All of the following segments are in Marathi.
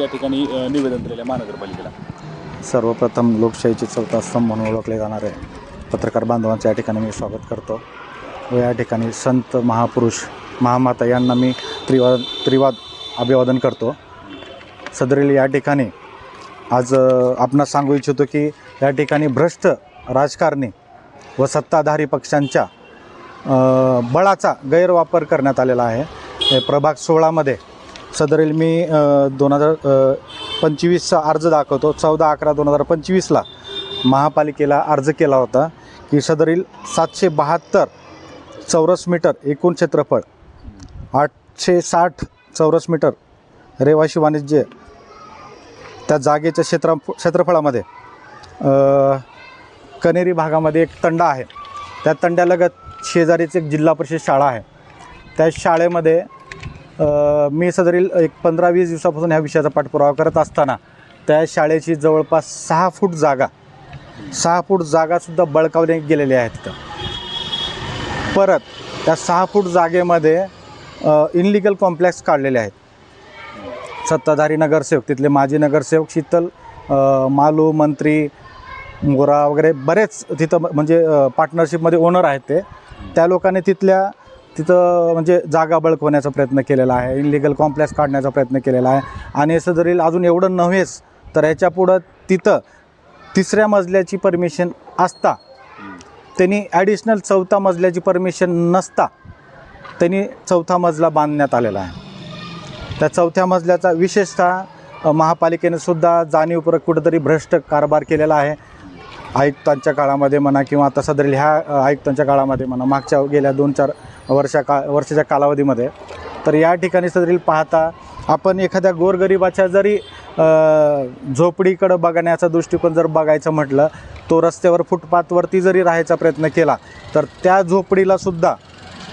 या ठिकाणी निवेदन दिलेलं आहे महानगरपालिकेला. सर्वप्रथम लोकशाहीचे चौथा स्तंभ म्हणून ओळखले जाणारे पत्रकार बांधवांचं या ठिकाणी मी स्वागत करतो. व या ठिकाणी संत महापुरुष महामाता यांना मी त्रिवाद त्रिवाद अभिवादन करतो. सदरील या ठिकाणी आज आपण आपणास सांगू इच्छितो की या ठिकाणी भ्रष्ट राजकारणी व सत्ताधारी पक्षांच्या बळाचा गैरवापर करण्यात आलेला आहे. हे प्रभाग सोळामध्ये सदरील मी दोन हजार पंचवीसचा अर्ज दाखवतो. चौदा अकरा दोन हजार पंचवीसला महापालिकेला अर्ज केला होता की सदरील सातशे बहात्तर चौरस मीटर एकूण क्षेत्रफळ आठशे साठ चौरस मीटर रेवाशी वाणिज्य त्या जागेच्या क्षेत्र क्षेत्रफळामध्ये कनेरी भागामध्ये एक तंडा आहे. त्या तंड्यालगत शेजारीच एक जिल्हा परिषद शाळा आहे. त्या शाळेमध्ये मी सदरील एक पंधरा वीस दिवसापासून ह्या विषयाचा पाठपुरावा करत असताना त्या शाळेची जवळपास सहा फूट जागा सहा फूट जागासुद्धा बळकावले गेलेली आहे तिथं परत त्या सहा फूट जागेमध्ये इनलिगल कॉम्प्लेक्स काढलेले आहेत. सत्ताधारी नगरसेवक तिथले माजी नगरसेवक शीतल मालू मंत्री मोरा वगैरे बरेच तिथं म्हणजे पार्टनरशिपमध्ये ओनर आहेत ते. त्या लोकांनी तिथल्या तिथं म्हणजे जागा बळकवण्याचा प्रयत्न केलेला आहे इनलिगल कॉम्प्लेक्स काढण्याचा प्रयत्न केलेला आहे. आणि असं जरी अजून एवढं नव्हेच तर ह्याच्या पुढं तिथं तिसऱ्या मजल्याची परमिशन असता. त्यांनी ॲडिशनल चौथा मजल्याची परमिशन नसता त्यांनी चौथा मजला बांधण्यात आलेला आहे. त्या चौथ्या मजल्याचा विशेषतः महापालिकेने सुद्धा जाणीवपूर्वक कुठंतरी भ्रष्ट कारभार केलेला आहे. आयुक्तांच्या काळामध्ये म्हणा किंवा आता सदरील ह्या आयुक्तांच्या काळामध्ये म्हणा मागच्या गेल्या दोन चार वर्षा का वर्षाच्या कालावधीमध्ये. तर या ठिकाणी सदरील पाहता आपण एखाद्या गोरगरिबाच्या जरी झोपडीकडं बघण्याचा दृष्टिकोन जर बघायचं म्हटलं तो रस्त्यावर फुटपाथवरती जरी राहायचा प्रयत्न केला तर त्या झोपडीला सुद्धा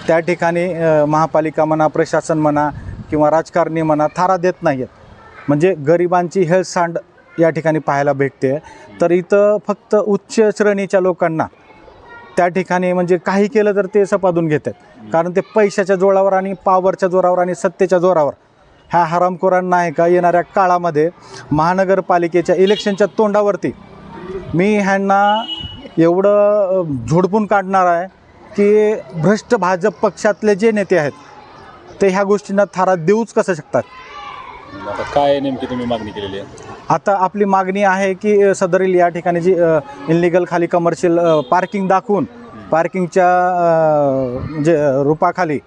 त्या ठिकाणी महापालिका म्हणा प्रशासन म्हणा किंवा राजकारणी म्हणा थारा देत नाही आहेत म्हणजे गरिबांची हेळसांड या ठिकाणी पाहायला भेटते. तर इथं फक्त उच्च श्रेणीच्या लोकांना त्या ठिकाणी म्हणजे काही केलं तर ते सपादून घेतात. कारण ते पैशाच्या जोरावर आणि पावरच्या जोरावर आणि सत्तेच्या जोरावर ह्या हरामखोरांना आहे का येणाऱ्या काळामध्ये महानगरपालिकेच्या इलेक्शनच्या तोंडावरती मी ह्यांना एवढं झुडपून झोडपून काढणार आहे की भ्रष्ट भाजप पक्षातले जे नेते आहेत ते ह्या गोष्टींना थारा देऊच कसं शकतात? काय नेमकी तुम्ही मागणी केलेली आहे? आता आपली मागणी आहे की सदरील या ठिकाणी जी इनलिगल खाली कमर्शियल पार्किंग दाखवून पार्किंगच्या म्हणजे रूपाखाली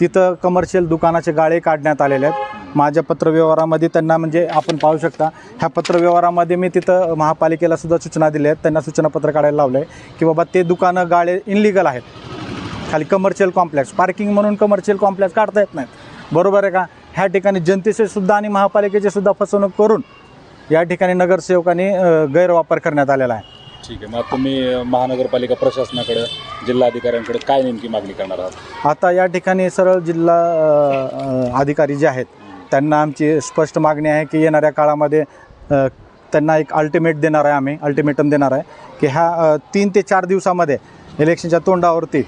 तिथं कमर्शियल दुकानाचे गाळे काढण्यात आलेले आहेत. माझ्या पत्रव्यवहारामध्ये त्यांना म्हणजे आपण पाहू शकता ह्या पत्रव्यवहारामध्ये मी तिथं महापालिकेला सुद्धा सूचना दिल्या आहेत. त्यांना सूचनापत्र काढायला लावलं आहे की बाबा ते दुकानं गाळे इनलिगल आहेत. खाली कमर्शियल कॉम्प्लेक्स पार्किंग म्हणून कमर्शियल कॉम्प्लेक्स काढता येत नाहीत. बरोबर आहे का? ह्या ठिकाणी जनतेचे सुद्धा आणि महापालिकेचे सुद्धा फसवणूक करून या ठिकाणी नगरसेवकांनी गैरवापर करण्यात आलेला आहे. ठीक आहे. मग तुम्ही महानगरपालिका प्रशासनाकडे जिल्हाधिकाऱ्यांकडे काय नेमकी मागणी करणार आहात? आता या ठिकाणी सरळ जिल्हा अधिकारी जे आहेत त्यांना आमची स्पष्ट मागणी आहे की येणाऱ्या काळामध्ये त्यांना एक अल्टिमेट देणार आहे आम्ही अल्टिमेटम देणार आहे की ह्या तीन ते चार दिवसामध्ये इलेक्शनच्या तोंडावरती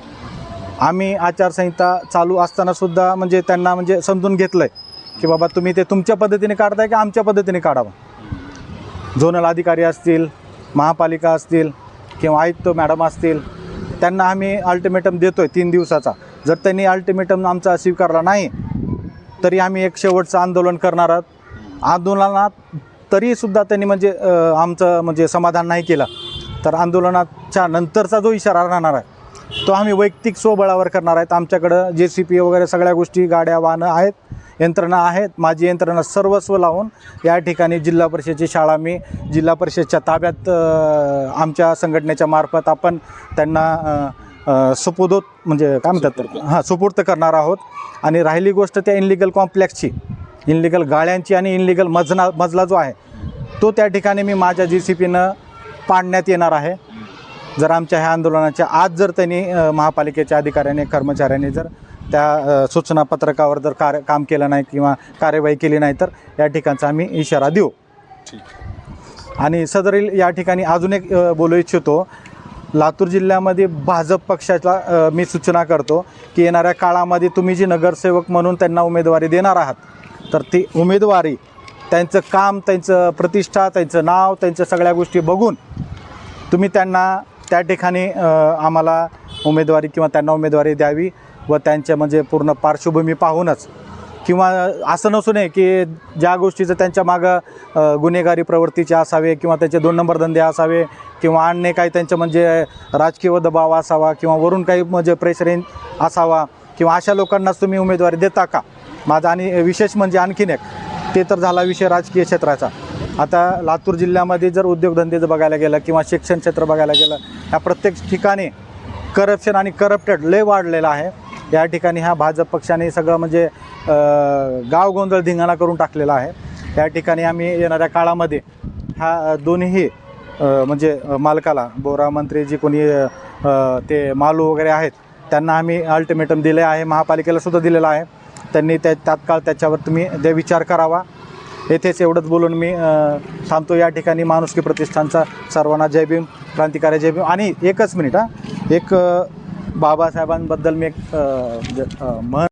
आम्ही आचारसंहिता चालू असतानासुद्धा म्हणजे त्यांना म्हणजे समजून घेतलं आहे की बाबा तुम्ही ते तुमच्या पद्धतीने काढताय की आमच्या पद्धतीने काढावं? झोनल अधिकारी असतील महापालिका असतील किंवा आयुक्त मॅडम असतील त्यांना आम्ही अल्टिमेटम देतो आहे तीन दिवसाचा. जर त्यांनी अल्टिमेटम आमचा स्वीकारला नाही तरी आम्ही एक शेवटचं आंदोलन करणार आहोत. आंदोलनात तरीसुद्धा त्यांनी म्हणजे आमचं म्हणजे समाधान नाही केलं. तर आंदोलनाच्या नंतरचा जो इशारा राहणार आहे तो आम्ही वैयक्तिक स्वबळावर करणार आहेत. आमच्याकडं जे सी पी वगैरे सगळ्या गोष्टी गाड्या वाहनं आहेत यंत्रणा आहेत. माझी यंत्रणा सर्वस्व लावून या ठिकाणी जिल्हा परिषदेची शाळा मी जिल्हा परिषदच्या ताब्यात आमच्या संघटनेच्या मार्फत आपण त्यांना सुपुदोत म्हणजे काय म्हणतात? हां सुपूर्त करणार आहोत. आणि राहिली गोष्ट त्या इनलिगल कॉम्प्लेक्सची इनलिगल गाळ्यांची आणि इनलिगल मजना मजला जो आहे तो त्या ठिकाणी मी माझ्या जी सी पीनं पाडण्यात येणार आहे. जर आमच्या ह्या आंदोलनाच्या आज जर त्यांनी महापालिकेच्या अधिकाऱ्यांनी कर्मचाऱ्यांनी जर त्या सूचना पत्रकावर जर कार्य काम केलं नाही किंवा कार्यवाही केली नाही तर या ठिकाणचा आम्ही इशारा देऊ. आणि सदरील या ठिकाणी अजून एक बोलू इच्छितो. लातूर जिल्ह्यामध्ये भाजप पक्षाला मी सूचना करतो की येणाऱ्या काळामध्ये तुम्ही जी नगरसेवक म्हणून त्यांना उमेदवारी देणार आहात तर ती उमेदवारी त्यांचं काम त्यांचं प्रतिष्ठा त्यांचं नाव त्यांच्या सगळ्या गोष्टी बघून तुम्ही त्यांना त्या ठिकाणी आम्हाला उमेदवारी किंवा त्यांना उमेदवारी द्यावी व त्यांच्या म्हणजे पूर्ण पार्श्वभूमी पाहूनच. किंवा असं नसू नये की ज्या गोष्टीचं त्यांच्या मागं गुन्हेगारी प्रवृत्तीचे असावे किंवा त्याचे दोन नंबर धंदे असावे किंवा अन्य काही त्यांचं म्हणजे राजकीय दबाव असावा किंवा वरून काही म्हणजे प्रेशर असावा किंवा अशा लोकांनाच तुम्ही उमेदवारी देता का? माझा आणि विशेष म्हणजे आणखीन एक ते तर झाला विषय राजकीय क्षेत्राचा. आता लातूर जिल्ह्यामध्ये जर उद्योगधंदे जर बघायला गेलं किंवा शिक्षण क्षेत्र बघायला गेलं ह्या प्रत्येक ठिकाणी करप्शन आणि करप्टेड लय वाढलेलं आहे. या ठिकाणी ह्या भाजप पक्षाने सगळं म्हणजे गाव गोंधळ धिंगाणा करून टाकलेला आहे. या ठिकाणी आम्ही येणाऱ्या काळामध्ये ह्या दोन्हीही म्हणजे मालकाला बोरा मंत्री जी कोणी ते मालू वगैरे आहेत त्यांना आम्ही अल्टिमेटम दिले आहे महापालिकेला सुद्धा दिलेलं आहे. त्यांनी त्या तात्काळ त्याच्यावर तुम्ही दे विचार करावा. येथेच एवढंच बोलून मी थांबतो. या ठिकाणी माणुसकी प्रतिष्ठानचा सर्वांना जय भीम क्रांतिकारी जय भीम. आणि एकच मिनिट हा. एक बाबासाहेबांबद्दल मी एक म्हण